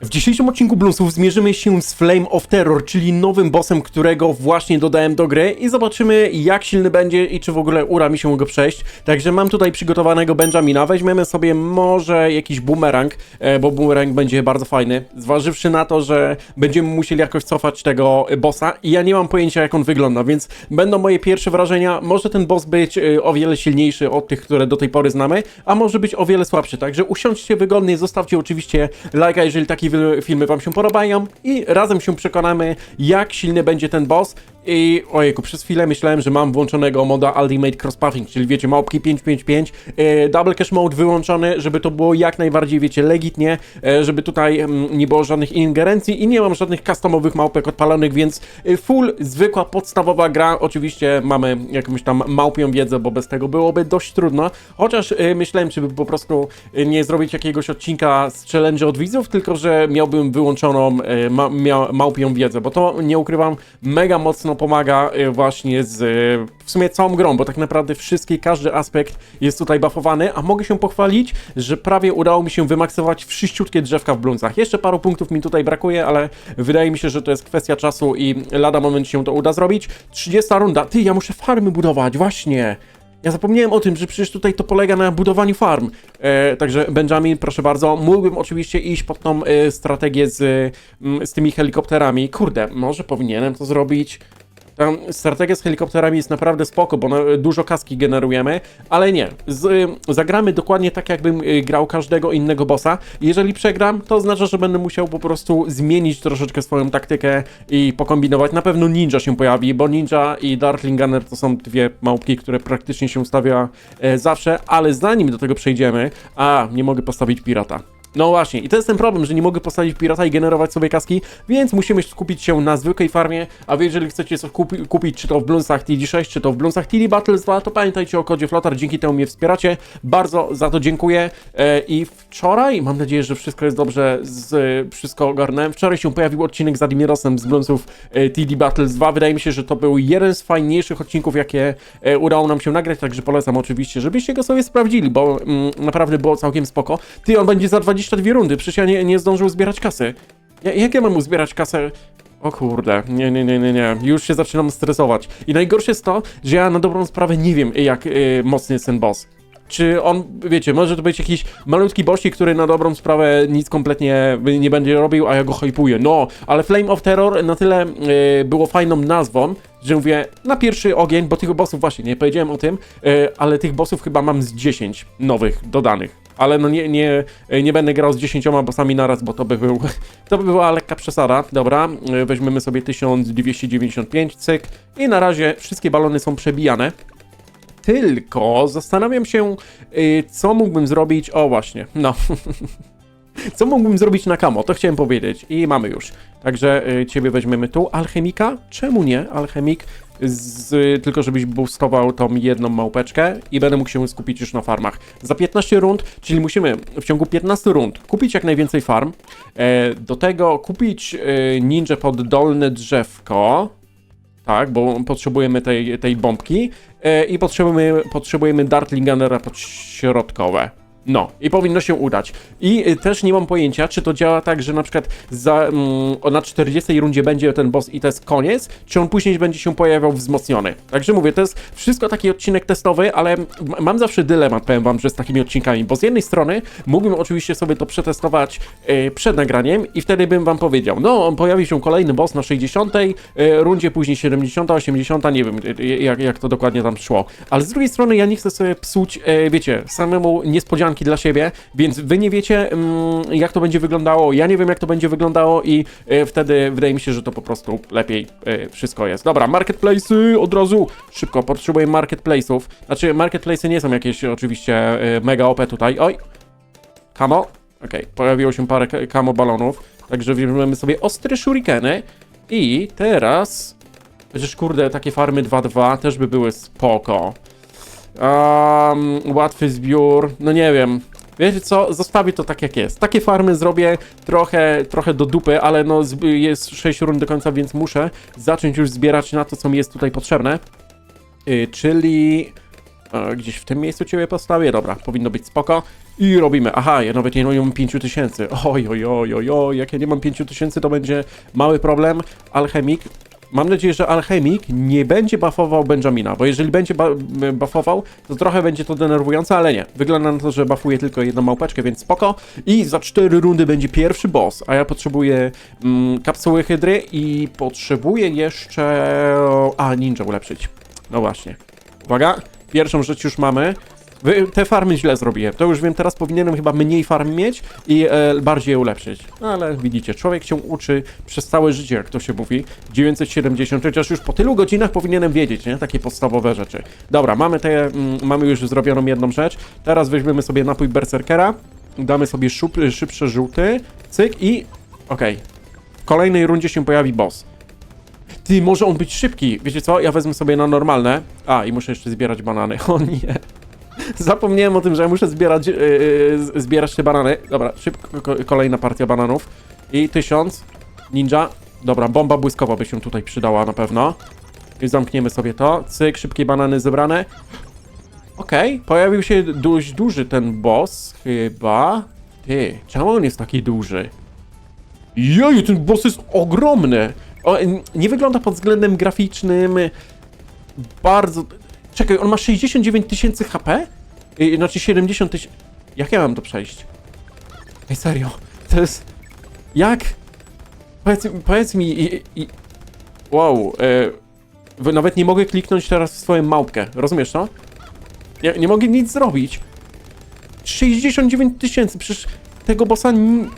W dzisiejszym odcinku Bluesów zmierzymy się z Flame of Terror, czyli nowym bossem, którego właśnie dodałem do gry i zobaczymy jak silny będzie i czy w ogóle uda mi się go przejść. Także mam tutaj przygotowanego Benjamina, weźmiemy sobie może jakiś boomerang, e, bo boomerang będzie bardzo fajny, zważywszy na to, że będziemy musieli jakoś cofać tego bossa i ja nie mam pojęcia jak on wygląda, więc będą moje pierwsze wrażenia. Może ten boss być e, o wiele silniejszy od tych, które do tej pory znamy, a może być o wiele słabszy, także usiądźcie wygodnie, zostawcie oczywiście lajka, jeżeli taki wi- filmy wam się podobają i razem się przekonamy, jak silny będzie ten boss. I ojejku, przez chwilę myślałem, że mam włączonego moda Ultimate Crosspathing, czyli wiecie, małpki 555, e, Double Cache Mode wyłączony, żeby to było jak najbardziej, wiecie, legitnie, e, żeby tutaj mm, nie było żadnych ingerencji i nie mam żadnych customowych małpek odpalonych, więc e, full, zwykła, podstawowa gra. Oczywiście mamy jakąś tam małpią wiedzę, bo bez tego byłoby dość trudno, chociaż e, myślałem, czy by po prostu nie zrobić jakiegoś odcinka z challenge od widzów, tylko że miałbym wyłączoną e, ma, małpią wiedzę, bo to nie ukrywam, mega mocno pomaga e, właśnie z e, w sumie całą grą, bo tak naprawdę wszystkie, każdy aspekt jest tutaj buffowany, a mogę się pochwalić, że prawie udało mi się wymaksować wszyściutkie drzewka w bluncach. Jeszcze paru punktów mi tutaj brakuje, ale wydaje mi się, że to jest kwestia czasu i lada moment się to uda zrobić. 30 runda. Ty, ja muszę farmy budować, właśnie. Ja zapomniałem o tym, że przecież tutaj to polega na budowaniu farm. E, także Benjamin, proszę bardzo, mógłbym oczywiście iść pod tą e, strategię z, mm, z tymi helikopterami. Kurde, może powinienem to zrobić. Tam strategia z helikopterami jest naprawdę spoko, bo no, dużo kaski generujemy, ale nie. Z, y, zagramy dokładnie tak, jakbym y, grał każdego innego bossa. Jeżeli przegram, to oznacza, że będę musiał po prostu zmienić troszeczkę swoją taktykę i pokombinować. Na pewno ninja się pojawi, bo ninja i Darkling Gunner to są dwie małpki, które praktycznie się stawia e, zawsze, ale zanim do tego przejdziemy, a nie mogę postawić pirata. No właśnie, i to jest ten problem, że nie mogę postawić pirata i generować sobie kaski, więc musimy skupić się na zwykłej farmie, a wy jeżeli chcecie coś kupi kupić, czy to w Blunsach TD6, czy to w Blunsach TD Battles 2, to pamiętajcie o kodzie Flotar, dzięki temu mnie wspieracie, bardzo za to dziękuję. E, i wczoraj, mam nadzieję, że wszystko jest dobrze, z, wszystko ogarnąłem, wczoraj się pojawił odcinek z Admirosem z Blunsów e, TD Battles 2, wydaje mi się, że to był jeden z fajniejszych odcinków, jakie e, udało nam się nagrać, także polecam oczywiście, żebyście go sobie sprawdzili, bo mm, naprawdę było całkiem spoko. Ty, on będzie za 22 rundy, przecież ja nie, nie zdążył zbierać kasy. Ja, jak ja mam uzbierać kasę? O kurde, nie, nie, nie, nie, nie, już się zaczynam stresować. I najgorsze jest to, że ja na dobrą sprawę nie wiem, jak y, mocny jest ten boss. Czy on, wiecie, może to być jakiś malutki bossik, który na dobrą sprawę nic kompletnie nie będzie robił, a ja go hypuję. No, ale Flame of Terror na tyle y, było fajną nazwą, że mówię, na pierwszy ogień, bo tych bossów właśnie, nie powiedziałem o tym, y, ale tych bossów chyba mam z 10 nowych dodanych. Ale no nie, nie, nie będę grał z 10 bossami naraz, bo to by, był, to by była lekka przesada. Dobra, y, weźmiemy sobie 1295, cyk. I na razie wszystkie balony są przebijane. Tylko zastanawiam się, y, co mógłbym zrobić. O, właśnie, no. Co mógłbym zrobić na kamo? To chciałem powiedzieć. I mamy już. Także y, ciebie weźmiemy tu. Alchemika? Czemu nie? Alchemik. Z, tylko żebyś boostował tą jedną małpeczkę i będę mógł się skupić już na farmach. Za 15 rund, czyli musimy w ciągu 15 rund kupić jak najwięcej farm. E, do tego kupić e, ninja pod dolne drzewko. Tak, bo potrzebujemy tej, tej bombki e, i potrzebujemy, potrzebujemy Dartling Gunnera podśrodkowe. No, i powinno się udać. I y, też nie mam pojęcia, czy to działa tak, że na przykład za, mm, na 40 rundzie będzie ten boss i to jest koniec, czy on później będzie się pojawiał wzmocniony. Także mówię, to jest wszystko taki odcinek testowy, ale mam zawsze dylemat, powiem wam, że z takimi odcinkami, bo z jednej strony mógłbym oczywiście sobie to przetestować y, przed nagraniem i wtedy bym wam powiedział, no, on pojawi się kolejny boss na 60 y, rundzie, później 70, 80, nie wiem y, jak, jak to dokładnie tam szło. Ale z drugiej strony ja nie chcę sobie psuć, wiecie, samemu niespodzianki dla siebie, więc wy nie wiecie, mm, jak to będzie wyglądało, ja nie wiem, jak to będzie wyglądało i e, wtedy wydaje mi się, że to po prostu lepiej e, wszystko jest. Dobra, marketplace'y od razu, szybko, potrzebuję marketplace'ów. Znaczy, marketplace'y nie są jakieś oczywiście e, mega OP tutaj. Oj, kamo, okej, pojawiło się parę kamo balonów, także weźmiemy sobie ostre shurikeny i teraz... Przecież kurde, takie farmy 2-2 też by były spoko. Um, łatwy zbiór, no nie wiem. Wiecie co, zostawię to tak jak jest. Takie farmy zrobię trochę, trochę do dupy, ale no jest 6 rund do końca, więc muszę zacząć już zbierać na to, co mi jest tutaj potrzebne. Yy, czyli... E, gdzieś w tym miejscu ciebie postawię, dobra, powinno być spoko. I robimy. Aha, ja nawet nie mam 5000. Oj, oj, oj, oj, oj, jak ja nie mam 5000, to będzie mały problem. Alchemik. Mam nadzieję, że alchemik nie będzie buffował Benjamina, bo jeżeli będzie buffował, to trochę będzie to denerwujące, ale nie. Wygląda na to, że buffuje tylko jedną małpeczkę, więc spoko. I za 4 rundy będzie pierwszy boss, a ja potrzebuję mm, kapsuły hydry i potrzebuję jeszcze... A, ninja ulepszyć. No właśnie. Uwaga, pierwszą rzecz już mamy. Te farmy źle zrobiłem. To już wiem, teraz powinienem chyba mniej farm mieć i e, bardziej je ulepszyć. No, ale widzicie, człowiek się uczy przez całe życie, jak to się mówi. 970, chociaż już po tylu godzinach powinienem wiedzieć, nie? Takie podstawowe rzeczy. Dobra, mamy te, mm, mamy już zrobioną jedną rzecz. Teraz weźmiemy sobie napój Berserkera, damy sobie szup, szybsze żółty, cyk i... Okej. W kolejnej rundzie się pojawi boss. Ty, może on być szybki. Wiecie co? Ja wezmę sobie na normalne. A, i muszę jeszcze zbierać banany. O nie. Zapomniałem o tym, że ja muszę zbierać, yy, zbierać te banany. Dobra, szybko, ko- kolejna partia bananów. I tysiąc. Ninja. Dobra, bomba błyskowa by się tutaj przydała na pewno. I zamkniemy sobie to. Cyk, szybkie banany zebrane. Okej, pojawił się dość duży ten boss, chyba. Ty, czemu on jest taki duży? Jeju, ten boss jest ogromny! O, nie wygląda pod względem graficznym bardzo... Czekaj, on ma 69 tysięcy HP? Y, Znaczy 70 tysięcy... Jak ja mam to przejść? Ej, serio, to jest... Jak? Powiedz, powiedz mi i... i... Wow, e, nawet nie mogę kliknąć teraz w swoją małpkę, rozumiesz to? Ja nie mogę nic zrobić. 69 tysięcy, przecież tego bossa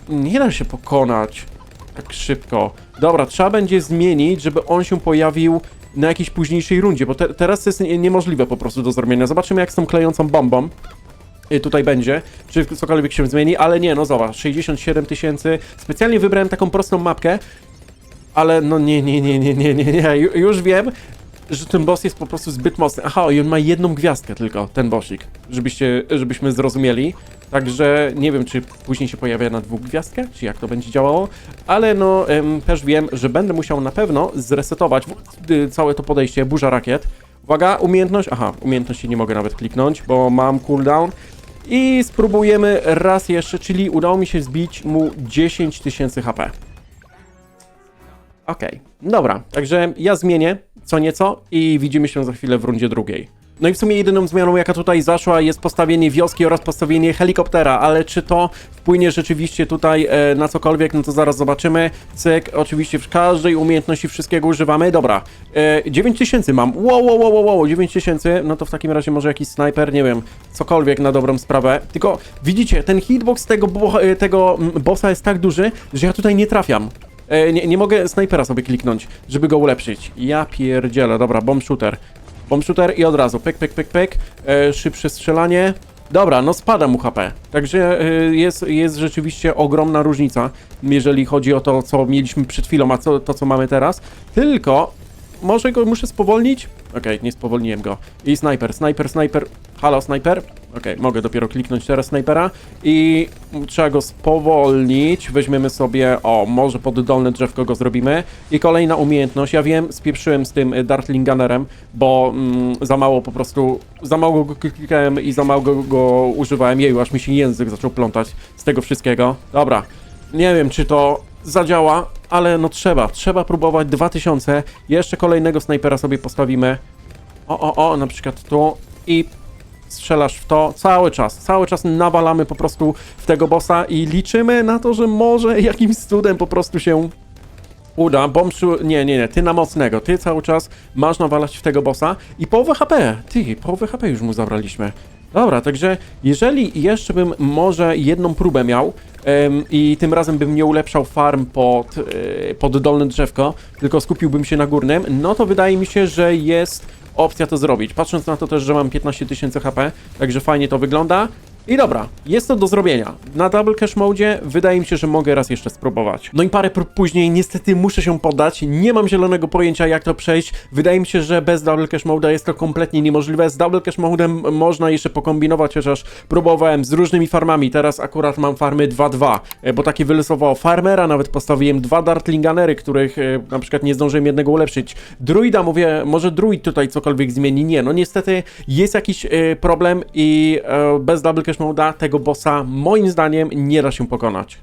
nie da się pokonać tak szybko. Dobra, trzeba będzie zmienić, żeby on się pojawił na jakiejś późniejszej rundzie, bo te, teraz to jest nie, niemożliwe po prostu do zrobienia. Zobaczymy jak z tą klejącą bombą y, tutaj będzie, czy cokolwiek się zmieni, ale nie, no zobacz, 67 tysięcy. Specjalnie wybrałem taką prostą mapkę, ale no nie, nie, nie, nie, nie, nie, nie, Ju- już wiem, że ten boss jest po prostu zbyt mocny. Aha, i on ma jedną gwiazdkę tylko, ten bossik, żebyście, żebyśmy zrozumieli. Także nie wiem, czy później się pojawia na dwóch gwiazdkę, czy jak to będzie działało, ale no em, też wiem, że będę musiał na pewno zresetować całe to podejście, burza rakiet. Uwaga, umiejętność, aha, umiejętności nie mogę nawet kliknąć, bo mam cooldown. I spróbujemy raz jeszcze, czyli udało mi się zbić mu 10 tysięcy HP. Okej, dobra, także ja zmienię co nieco i widzimy się za chwilę w rundzie drugiej. No i w sumie jedyną zmianą, jaka tutaj zaszła, jest postawienie wioski oraz postawienie helikoptera, ale czy to wpłynie rzeczywiście tutaj e, na cokolwiek, no to zaraz zobaczymy. Cyk, oczywiście w każdej umiejętności wszystkiego używamy. Dobra, e, 9000 mam. Wow, wow, wow, wow, wow, 9000, no to w takim razie może jakiś snajper, nie wiem, cokolwiek na dobrą sprawę. Tylko widzicie, ten hitbox tego, bo, e, tego mm, bossa jest tak duży, że ja tutaj nie trafiam. E, nie, nie mogę snajpera sobie kliknąć, żeby go ulepszyć. Ja pierdzielę, dobra, bomb shooter. Bomb shooter i od razu, pyk, pyk, pyk, pyk. E, szybsze strzelanie. Dobra, no spada mu HP. Także e, jest, jest rzeczywiście ogromna różnica, jeżeli chodzi o to, co mieliśmy przed chwilą, a co, to, co mamy teraz. Tylko, może go muszę spowolnić? Okej, nie spowolniłem go. I snajper, snajper, snajper. Halo, snajper? Okej, mogę dopiero kliknąć teraz snajpera i trzeba go spowolnić. Weźmiemy sobie, o, może pod dolne drzewko go zrobimy. I kolejna umiejętność, ja wiem, spieprzyłem z tym y, Dartlinganerem, bo mm, za mało po prostu, za mało go klikałem i za mało go, go używałem. Jeju, aż mi się język zaczął plątać z tego wszystkiego. Dobra, nie wiem, czy to zadziała, ale no trzeba, trzeba próbować 2000. Jeszcze kolejnego snajpera sobie postawimy. O, o, o, na przykład tu i strzelasz w to cały czas. Cały czas nawalamy po prostu w tego bossa i liczymy na to, że może jakimś cudem po prostu się uda. Bombszu, nie, nie, nie, ty na mocnego. Ty cały czas masz nawalać w tego bossa i połowę HP. Ty, połowę HP już mu zabraliśmy. Dobra, także jeżeli jeszcze bym może jedną próbę miał em, i tym razem bym nie ulepszał farm pod, e, pod dolne drzewko, tylko skupiłbym się na górnym, no to wydaje mi się, że jest opcja to zrobić. Patrząc na to też, że mam 15 tysięcy HP, także fajnie to wygląda. I dobra, jest to do zrobienia. Na Double Cash Mode wydaje mi się, że mogę raz jeszcze spróbować. No i parę prób później niestety muszę się poddać. Nie mam zielonego pojęcia jak to przejść. Wydaje mi się, że bez Double Cash Mode jest to kompletnie niemożliwe. Z Double Cash Modem można jeszcze pokombinować, chociaż próbowałem z różnymi farmami. Teraz akurat mam farmy 2-2, e, bo takie wylosowało farmera, nawet postawiłem dwa Dartlinganery, których e, na przykład nie zdążyłem jednego ulepszyć. Druida, mówię, może druid tutaj cokolwiek zmieni. Nie, no niestety jest jakiś e, problem i bez Double Cash moda, tego bossa moim zdaniem nie da się pokonać.